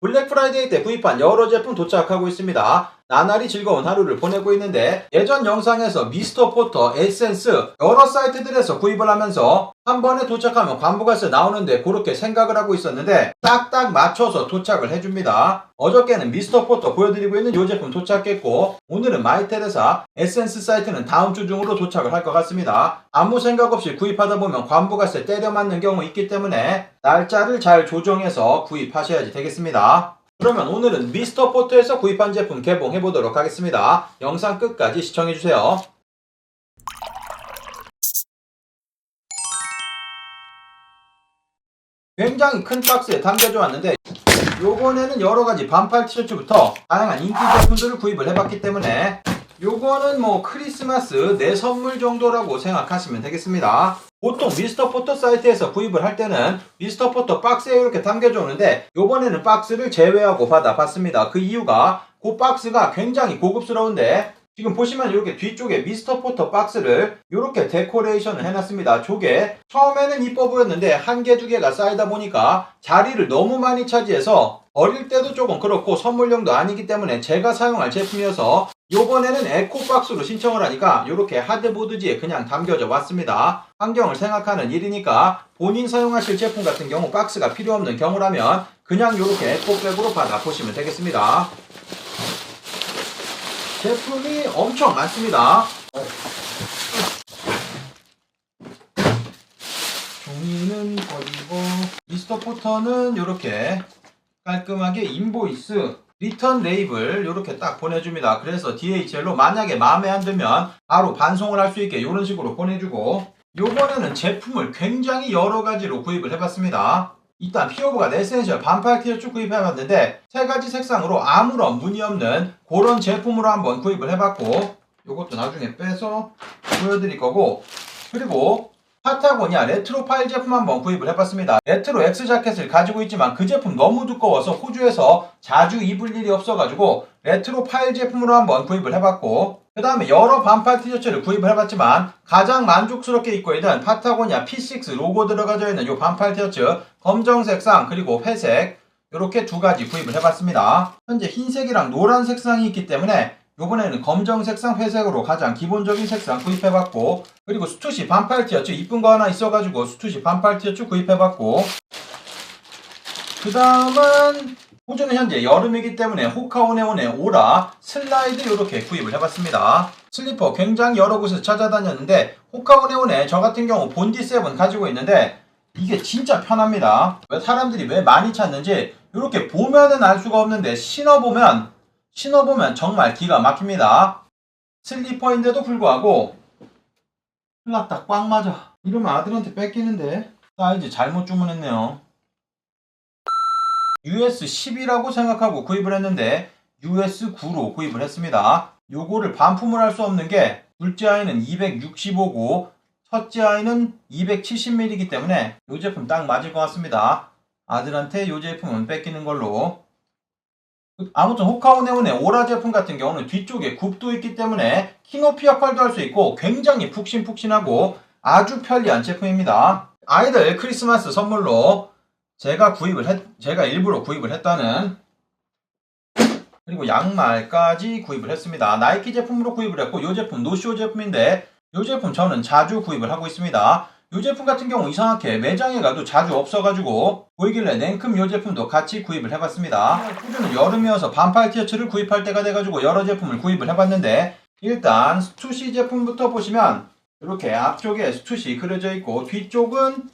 블랙 프라이데이 때 구입한 여러 제품 도착하고 있습니다. 나날이 즐거운 하루를 보내고 있는데 예전 영상에서 미스터 포터, 에센스 여러 사이트들에서 구입을 하면서 한 번에 도착하면 관부가세 나오는데 그렇게 생각을 하고 있었는데 딱딱 맞춰서 도착을 해줍니다. 어저께는 미스터 포터 보여드리고 있는 이 제품 도착했고 오늘은 마이테레사 에센스 사이트는 다음 주 중으로 도착을 할 것 같습니다. 아무 생각 없이 구입하다 보면 관부가세 때려 맞는 경우 있기 때문에 날짜를 잘 조정해서 구입하셔야지 되겠습니다. 그러면 오늘은 미스터 포트에서 구입한 제품 개봉해 보도록 하겠습니다. 영상 끝까지 시청해 주세요. 굉장히 큰 박스에 담겨져 왔는데 요번에는 여러 가지 반팔 티셔츠부터 다양한 인기 제품들을 구입을 해봤기 때문에 요거는 뭐 크리스마스 내 선물 정도라고 생각하시면 되겠습니다. 보통 미스터 포터 사이트에서 구입을 할 때는 미스터 포터 박스에 이렇게 담겨져 오는데 요번에는 박스를 제외하고 받아봤습니다. 그 이유가 그 박스가 굉장히 고급스러운데 지금 보시면 이렇게 뒤쪽에 미스터 포터 박스를 이렇게 데코레이션을 해놨습니다. 저게 처음에는 이뻐 보였는데 한 개 두 개가 쌓이다 보니까 자리를 너무 많이 차지해서 어릴 때도 조금 그렇고 선물용도 아니기 때문에 제가 사용할 제품이어서 요번에는 에코박스로 신청을 하니까 이렇게 하드보드지에 그냥 담겨져 왔습니다. 환경을 생각하는 일이니까 본인 사용하실 제품 같은 경우 박스가 필요 없는 경우라면 그냥 이렇게 에코백으로 받아 보시면 되겠습니다. 제품이 엄청 많습니다. 종이는 버리고 미스터 포터는 이렇게 깔끔하게 인보이스 리턴 레이블 이렇게 딱 보내줍니다. 그래서 DHL로 만약에 마음에 안 들면 바로 반송을 할 수 있게 이런 식으로 보내주고 요번에는 제품을 굉장히 여러 가지로 구입을 해봤습니다. 일단 피오브가 네센셜 반팔 티셔츠 구입해봤는데 세 가지 색상으로 아무런 무늬 없는 그런 제품으로 한번 구입을 해봤고 요것도 나중에 빼서 보여드릴 거고 그리고 파타고니아 레트로 파일 제품 한번 구입을 해봤습니다. 레트로 X 자켓을 가지고 있지만 그 제품 너무 두꺼워서 호주에서 자주 입을 일이 없어가지고 레트로 파일 제품으로 한번 구입을 해봤고 그 다음에 여러 반팔 티셔츠를 구입을 해봤지만 가장 만족스럽게 입고 있는 파타고니아 P6 로고 들어가져 있는 이 반팔 티셔츠 검정색상 그리고 회색 이렇게 두 가지 구입을 해봤습니다. 현재 흰색이랑 노란 색상이 있기 때문에 이번에는 검정 색상 회색으로 가장 기본적인 색상 구입해봤고 그리고 스투시 반팔 티셔츠 이쁜 거 하나 있어가지고 스투시 반팔 티셔츠 구입해봤고 그 다음은 호주는 현재 여름이기 때문에 호카오네온의 오라 슬라이드 이렇게 구입을 해봤습니다. 슬리퍼 굉장히 여러 곳에서 찾아다녔는데 호카오네온의 저 같은 경우 본디 7 가지고 있는데 이게 진짜 편합니다. 왜 사람들이 왜 많이 찾는지 이렇게 보면은 알 수가 없는데 신어보면 신어보면 정말 기가 막힙니다. 슬리퍼인데도 불구하고 흘났다 꽉 맞아. 이러면 아들한테 뺏기는데 사이즈 잘못 주문했네요. US 10이라고 생각하고 구입을 했는데 US 9로 구입을 했습니다. 요거를 반품을 할 수 없는 게 둘째 아이는 265고 첫째 아이는 270ml이기 때문에 이 제품 딱 맞을 것 같습니다. 아들한테 이 제품은 뺏기는 걸로. 아무튼 호카오네온의 오라 제품 같은 경우는 뒤쪽에 굽도 있기 때문에 킹오피 역할도 할 수 있고 굉장히 푹신푹신하고 아주 편리한 제품입니다. 아이들 크리스마스 선물로 제가 구입을 했, 제가 일부러 구입을 했다는 그리고 양말까지 구입을 했습니다. 나이키 제품으로 구입을 했고 이 제품 노쇼 제품인데 이 제품 저는 자주 구입을 하고 있습니다. 이 제품 같은 경우 이상하게 매장에 가도 자주 없어가지고 보이길래 냉큼 이 제품도 같이 구입을 해봤습니다. 호주는 여름이어서 반팔 티셔츠를 구입할 때가 돼가지고 여러 제품을 구입을 해봤는데 일단 스투시 제품부터 보시면 이렇게 앞쪽에 스투시 그려져 있고 뒤쪽은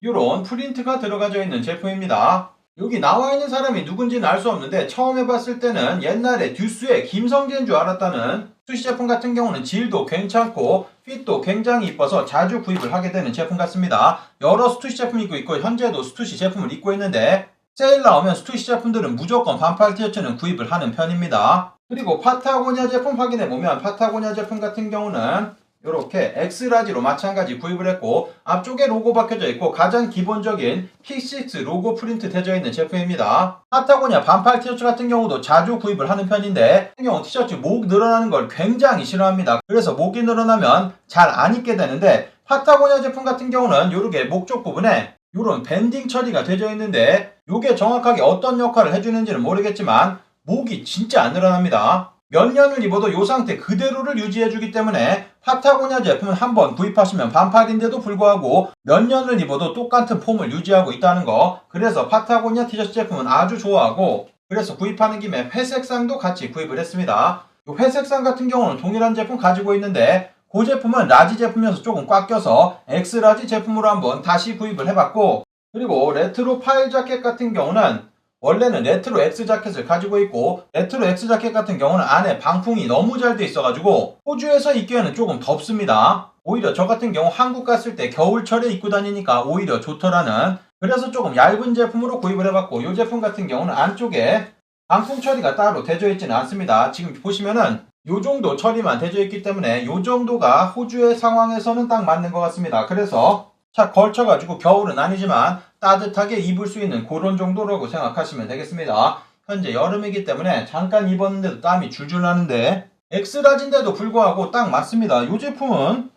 이런 프린트가 들어가져 있는 제품입니다. 여기 나와 있는 사람이 누군지는 알 수 없는데 처음 해봤을 때는 옛날에 듀스의 김성재인 줄 알았다는 수시 제품 같은 경우는 질도 괜찮고 핏도 굉장히 이뻐서 자주 구입을 하게 되는 제품 같습니다. 여러 스투시 제품 입고 있고 현재도 스투시 제품을 입고 있는데 세일 나오면 스투시 제품들은 무조건 반팔 티셔츠는 구입을 하는 편입니다. 그리고 파타고니아 제품 확인해 보면 파타고니아 제품 같은 경우는 이렇게 X라지로 마찬가지 구입을 했고 앞쪽에 로고 박혀져 있고 가장 기본적인 P6 로고 프린트 되어 있는 제품입니다. 파타고니아 반팔 티셔츠 같은 경우도 자주 구입을 하는 편인데 같은 경우 티셔츠 목 늘어나는 걸 굉장히 싫어합니다. 그래서 목이 늘어나면 잘 안 입게 되는데 파타고니아 제품 같은 경우는 이렇게 목쪽 부분에 이런 밴딩 처리가 되어 있는데 이게 정확하게 어떤 역할을 해주는지는 모르겠지만 목이 진짜 안 늘어납니다. 몇 년을 입어도 이 상태 그대로를 유지해주기 때문에 파타고니아 제품은 한번 구입하시면 반팔인데도 불구하고 몇 년을 입어도 똑같은 폼을 유지하고 있다는 거. 그래서 파타고니아 티셔츠 제품은 아주 좋아하고 그래서 구입하는 김에 회색상도 같이 구입을 했습니다. 이 회색상 같은 경우는 동일한 제품 가지고 있는데 그 제품은 라지 제품이어서 조금 꽉 껴서 엑스라지 제품으로 한번 다시 구입을 해봤고 그리고 레트로 파일 자켓 같은 경우는 원래는 레트로 X 자켓을 가지고 있고 레트로 X 자켓 같은 경우는 안에 방풍이 너무 잘 돼 있어가지고 호주에서 입기에는 조금 덥습니다. 오히려 저 같은 경우 한국 갔을 때 겨울철에 입고 다니니까 오히려 좋더라는 그래서 조금 얇은 제품으로 구입을 해봤고 이 제품 같은 경우는 안쪽에 방풍 처리가 따로 되어 있지는 않습니다. 지금 보시면은 요 정도 처리만 되어 있기 때문에 요 정도가 호주의 상황에서는 딱 맞는 것 같습니다. 그래서 차 걸쳐가지고 겨울은 아니지만 따뜻하게 입을 수 있는 그런 정도라고 생각하시면 되겠습니다. 현재 여름이기 때문에 잠깐 입었는데도 땀이 줄줄 나는데 엑스라지인데도 불구하고 딱 맞습니다. 이 제품은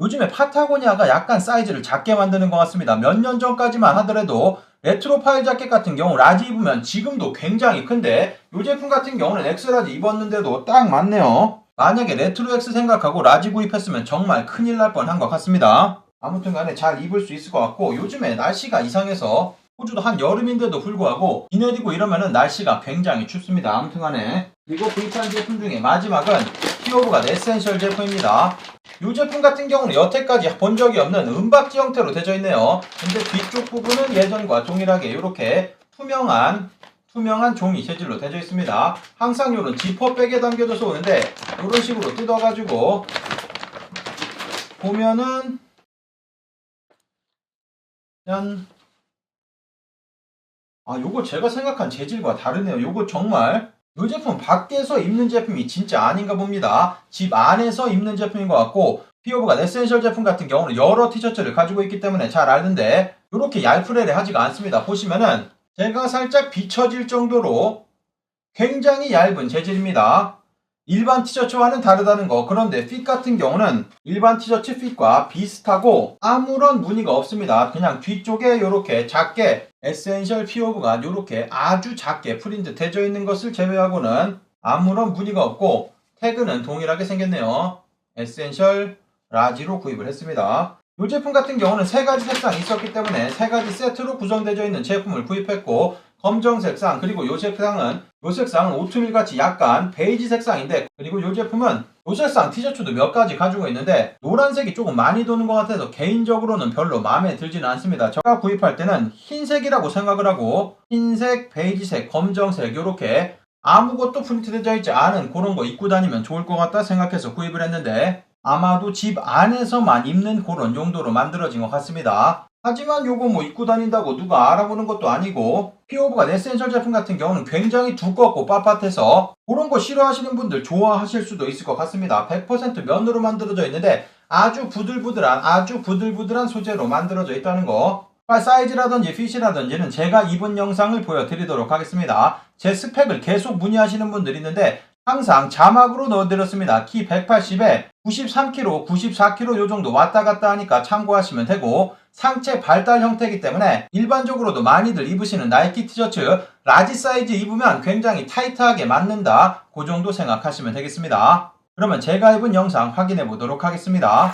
요즘에 파타고니아가 약간 사이즈를 작게 만드는 것 같습니다. 몇 년 전까지만 하더라도 레트로 파일 자켓 같은 경우 라지 입으면 지금도 굉장히 큰데 이 제품 같은 경우는 엑스라지 입었는데도 딱 맞네요. 만약에 레트로 X 생각하고 라지 구입했으면 정말 큰일 날 뻔한 것 같습니다. 아무튼 간에 잘 입을 수 있을 것 같고 요즘에 날씨가 이상해서 호주도 한 여름인데도 불구하고 비 내 리고 이러면은 날씨가 굉장히 춥습니다. 아무튼 간에 그리고 구입한 제품 중에 마지막은 피오브가 에센셜 제품입니다. 이 제품 같은 경우는 여태까지 본 적이 없는 은박지 형태로 되어 있네요. 근데 뒤쪽 부분은 예전과 동일하게 이렇게 투명한 투명한 종이 재질로 되어 있습니다. 항상 이런 지퍼백에 담겨져서 오는데 이런 식으로 뜯어가지고 보면은 짠. 아, 요거 제가 생각한 재질과 다르네요. 요거 정말 이 제품 밖에서 입는 제품이 진짜 아닌가 봅니다. 집 안에서 입는 제품인 것 같고 피오브가 에센셜 제품 같은 경우는 여러 티셔츠를 가지고 있기 때문에 잘 알는데 이렇게 얄프레레 하지가 않습니다. 보시면은 제가 살짝 비춰질 정도로 굉장히 얇은 재질입니다. 일반 티셔츠와는 다르다는 거. 그런데 핏 같은 경우는 일반 티셔츠 핏과 비슷하고 아무런 무늬가 없습니다. 그냥 뒤쪽에 이렇게 작게 에센셜 피오브가 이렇게 아주 작게 프린트 되어 있는 것을 제외하고는 아무런 무늬가 없고 태그는 동일하게 생겼네요. 에센셜 라지로 구입을 했습니다. 이 제품 같은 경우는 세 가지 색상이 있었기 때문에 세 가지 세트로 구성되어 있는 제품을 구입했고 검정 색 상 그리고 요 색상은 요 색상은 오트밀 같이 약간 베이지 색상인데 그리고 요 제품은 요 색상 티셔츠도 몇 가지 가지고 있는데 노란색이 조금 많이 도는 것 같아서 개인적으로는 별로 마음에 들지는 않습니다. 제가 구입할 때는 흰색이라고 생각을 하고 흰색, 베이지색, 검정색 요렇게 아무것도 프린트되어 있지 않은 그런 거 입고 다니면 좋을 것 같다 생각해서 구입을 했는데 아마도 집 안에서만 입는 그런 용도로 만들어진 것 같습니다. 하지만 요거 뭐 입고 다닌다고 누가 알아보는 것도 아니고 피오브가 에센셜 제품 같은 경우는 굉장히 두껍고 빳빳해서 그런 거 싫어하시는 분들 좋아하실 수도 있을 것 같습니다. 100% 면으로 만들어져 있는데 아주 부들부들한 아주 부들부들한 소재로 만들어져 있다는 거 사이즈라든지 핏이라든지는 제가 입은 영상을 보여드리도록 하겠습니다. 제 스펙을 계속 문의하시는 분들이 있는데 항상 자막으로 넣어드렸습니다. 키 180에 93kg, 94kg 요 정도 왔다 갔다 하니까 참고하시면 되고 상체 발달 형태이기 때문에 일반적으로도 많이들 입으시는 나이키 티셔츠 라지 사이즈 입으면 굉장히 타이트하게 맞는다. 그 정도 생각하시면 되겠습니다. 그러면 제가 입은 영상 확인해 보도록 하겠습니다.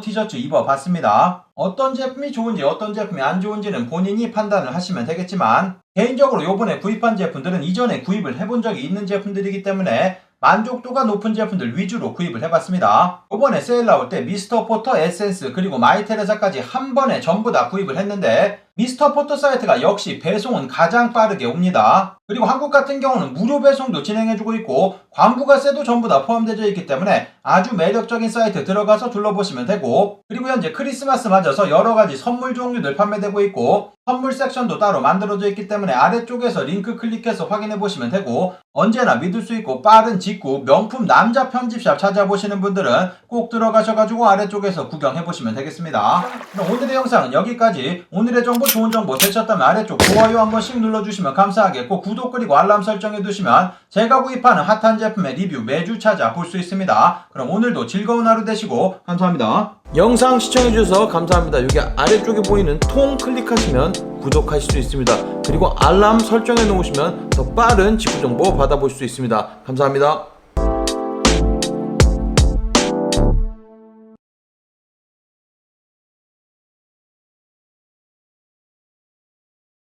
티셔츠 입어봤습니다. 어떤 제품이 좋은지 어떤 제품이 안 좋은지는 본인이 판단을 하시면 되겠지만 개인적으로 요번에 구입한 제품들은 이전에 구입을 해본 적이 있는 제품들이기 때문에 만족도가 높은 제품들 위주로 구입을 해봤습니다. 요번에 세일 나올 때 미스터 포터 에센스 그리고 마이테레사까지 한 번에 전부 다 구입을 했는데 미스터 포터 사이트가 역시 배송은 가장 빠르게 옵니다. 그리고 한국 같은 경우는 무료 배송도 진행해주고 있고 관부가세도 전부 다 포함되어 있기 때문에 아주 매력적인 사이트 들어가서 둘러보시면 되고 그리고 현재 크리스마스 맞아서 여러 가지 선물 종류들 판매되고 있고 선물 섹션도 따로 만들어져 있기 때문에 아래쪽에서 링크 클릭해서 확인해 보시면 되고 언제나 믿을 수 있고 빠른 직구 명품 남자 편집샵 찾아보시는 분들은 꼭 들어가셔가지고 아래쪽에서 구경해 보시면 되겠습니다. 오늘의 영상은 여기까지 오늘의 정보 좋은 정보 되셨다면 아래쪽 좋아요 한 번씩 눌러주시면 감사하겠고 구독 그리고 알람 설정해 두시면 제가 구입하는 핫한 제품의 리뷰 매주 찾아볼 수 있습니다. 그럼 오늘도 즐거운 하루 되시고 감사합니다. 영상 시청해주셔서 감사합니다. 여기 아래쪽에 보이는 통 클릭하시면 구독하실 수 있습니다. 그리고 알람 설정해 놓으시면 더 빠른 직구 정보 받아볼 수 있습니다. 감사합니다.